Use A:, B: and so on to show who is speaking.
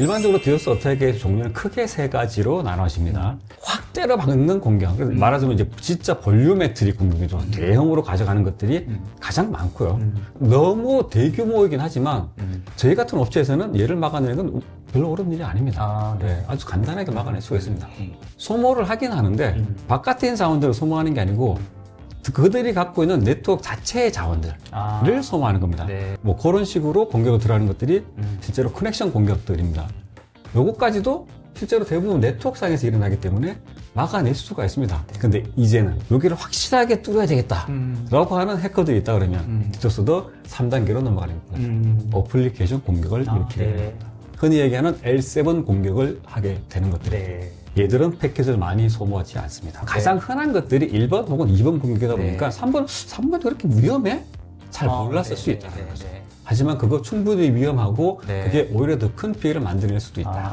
A: 일반적으로 디오스 어택의 종류는 크게 세 가지로 나눠집니다. 확 때려 박는 공격. 그래서 말하자면 이제 진짜 볼륨메트릭 공격이죠. 대형으로 가져가는 것들이 가장 많고요. 너무 대규모이긴 하지만 저희 같은 업체에서는 얘를 막아내는 건 별로 어려운 일이 아닙니다.
B: 아, 네.
A: 네, 아주 간단하게 막아낼 수가 있습니다. 소모를 하긴 하는데 바깥에 있는 자원들을 소모하는 게 아니고 그들이 갖고 있는 네트워크 자체의 자원들을
B: 아.
A: 소모하는 겁니다.
B: 네.
A: 뭐 그런 식으로 공격을 들어가는 것들이
B: 음.
A: 실제로 커넥션 공격들입니다. 요거까지도 실제로 대부분 네트워크상에서 일어나기 때문에 막아낼 수가 있습니다. 근데 이제는 여기를 확실하게 뚫어야 되겠다.
B: 음.
A: 라고 하는 해커들이 있다 그러면
B: 음.
A: 디토스도 3단계로 넘어가는 겁니다.
B: 음.
A: 어플리케이션 공격을
B: 아,
A: 일으키게
B: 네.
A: 됩니다. 흔히 얘기하는 L7 공격을 하게 되는 것들이에요.
B: 네.
A: 얘들은 패킷을 많이 소모하지 않습니다. 가장 흔한 것들이 1번 혹은 2번 공격이다
B: 네.
A: 보니까 3번, 3번이 그렇게 위험해? 잘
B: 아,
A: 몰랐을
B: 네,
A: 수
B: 네,
A: 있다.
B: 네, 네.
A: 하지만 그거 충분히 위험하고
B: 네.
A: 그게 오히려 더 큰 피해를 만들어낼 수도 있다.